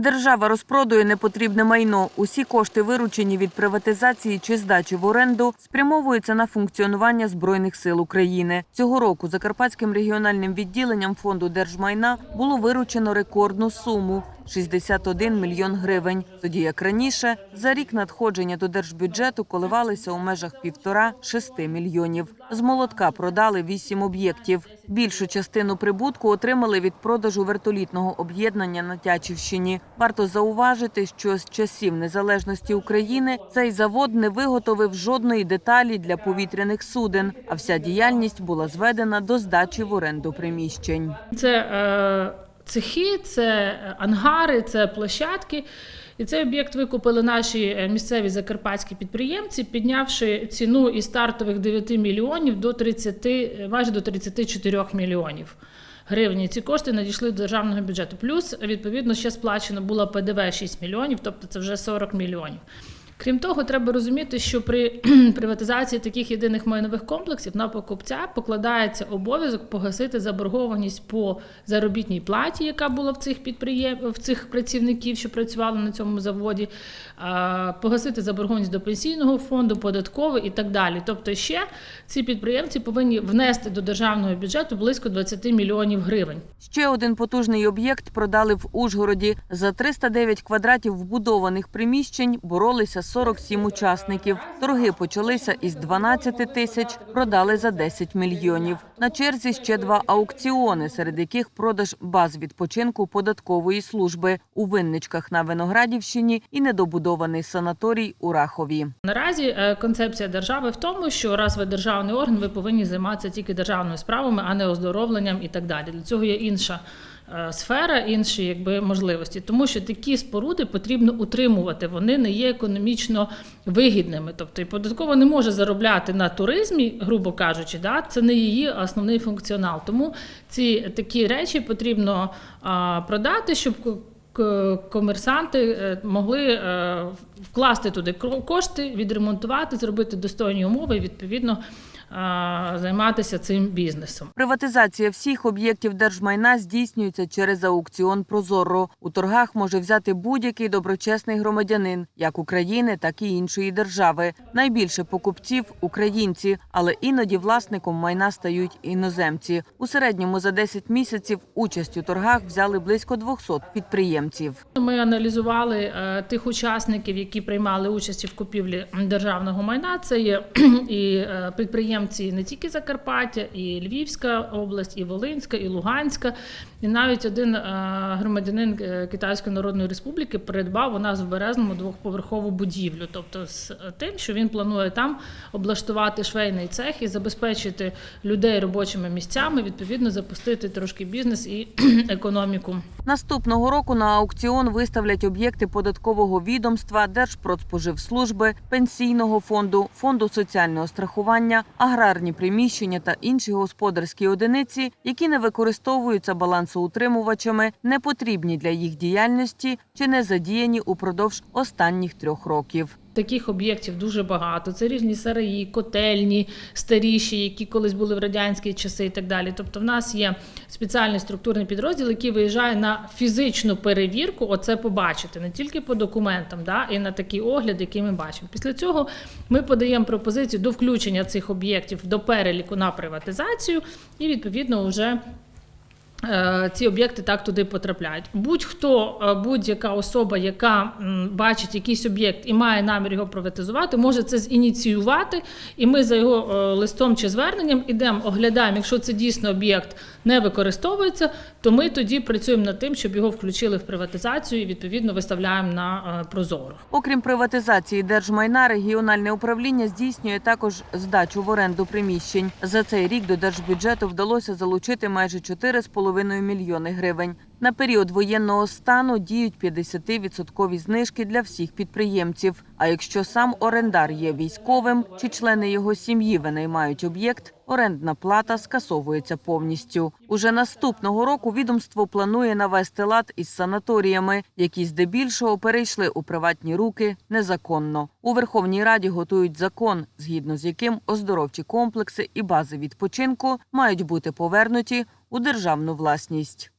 Держава розпродує непотрібне майно. Усі кошти, виручені від приватизації чи здачі в оренду, спрямовуються на функціонування збройних сил України. Цього року Закарпатським регіональним відділенням фонду держмайна було виручено рекордну суму 61 мільйон гривень. Тоді як раніше за рік надходження до держбюджету коливалися у межах півтора-шести мільйонів. З молотка продали вісім об'єктів. Більшу частину прибутку отримали від продажу вертолітного об'єднання на Тячівщині. Варто зауважити, що з часів незалежності України цей завод не виготовив жодної деталі для повітряних суден, а вся діяльність була зведена до здачі в оренду приміщень. Це е, цехи, це ангари, це площадки. І цей об'єкт викупили наші е, місцеві закарпатські підприємці, піднявши ціну із стартових 9 мільйонів до 30, е, майже до 34 мільйонів. Гривні ці кошти надійшли до державного бюджету. Плюс, відповідно, ще сплачено було ПДВ 6 мільйонів, тобто це вже 40 мільйонів. Крім того, треба розуміти, що при приватизації таких єдиних майнових комплексів на покупця покладається обов'язок погасити заборгованість по заробітній платі, яка була в цих підприєм... в цих працівників, що працювали на цьому заводі, погасити заборгованість до пенсійного фонду, податковий і так далі. Тобто, ще ці підприємці повинні внести до державного бюджету близько 20 мільйонів гривень. Ще один потужний об'єкт продали в Ужгороді. За 309 квадратів вбудованих приміщень боролися 47 учасників. Торги почалися із 12 тисяч, продали за 10 мільйонів. На черзі ще два аукціони, серед яких продаж баз відпочинку податкової служби у Винничках на Виноградівщині і недобудований санаторій у Рахові. Наразі е, концепція держави в тому, що раз ви державний орган, ви повинні займатися тільки державними справами, а не оздоровленням і так далі. Для цього є інша сфера, інші якби можливості, тому що такі споруди потрібно утримувати. Вони не є економічно вигідними. Тобто і податково не може заробляти на туризмі, грубо кажучи, да це не її основний функціонал. Тому ці такі речі потрібно а, продати, щоб комерсанти е, могли е, вкласти туди кошти, відремонтувати, зробити достойні умови відповідно е, займатися цим бізнесом. Приватизація всіх об'єктів держмайна здійснюється через аукціон Прозоро. У торгах може взяти будь-який доброчесний громадянин, як України, так і іншої держави. Найбільше покупців українці, але іноді власником майна стають іноземці. У середньому за 10 місяців участь у торгах взяли близько 200 підприємців. Ми аналізували е, тих учасників, які приймали участь в купівлі державного майна. Це є і е, підприємці не тільки Закарпаття, і Львівська область, і Волинська, і Луганська. І навіть один е, громадянин е, Китайської Народної Республіки придбав у нас в Березному двохповерхову будівлю. Тобто з тим, що він планує там облаштувати швейний цех і забезпечити людей робочими місцями, відповідно запустити трошки бізнес і економіку. Наступного року на аукціон виставлять об'єкти податкового відомства, Держпродспоживслужби, пенсійного фонду, фонду соціального страхування, аграрні приміщення та інші господарські одиниці, які не використовуються балансоутримувачами, не потрібні для їх діяльності чи не задіяні упродовж останніх трьох років. Таких об'єктів дуже багато. Це різні сараї, котельні, старіші, які колись були в радянські часи і так далі. Тобто, в нас є спеціальний структурний підрозділ, який виїжджає на фізичну перевірку. Оце побачити не тільки по документам, да, і на такий огляд, який ми бачимо. Після цього ми подаємо пропозицію до включення цих об'єктів до переліку на приватизацію, і відповідно вже. Е, Ці об'єкти так туди потрапляють. Будь-хто, е, будь-яка особа, яка бачить якийсь об'єкт і має намір його приватизувати, може це зініціювати, і ми за його е, листом чи зверненням ідемо, оглядаємо. Якщо це дійсно об'єкт не використовується, то ми тоді працюємо над тим, щоб його включили в приватизацію і відповідно виставляємо на прозоро. Окрім приватизації держмайна, регіональне управління здійснює також здачу в оренду приміщень. За цей рік до держбюджету вдалося залучити майже 4,5 мільйони гривень. На період воєнного стану діють 50% знижки для всіх підприємців. А якщо сам орендар є військовим чи члени його сім'ї винаймають об'єкт, орендна плата скасовується повністю. Уже наступного року відомство планує навести лад із санаторіями, які здебільшого перейшли у приватні руки незаконно. У Верховній Раді готують закон, згідно з яким оздоровчі комплекси і бази відпочинку мають бути повернуті у державну власність.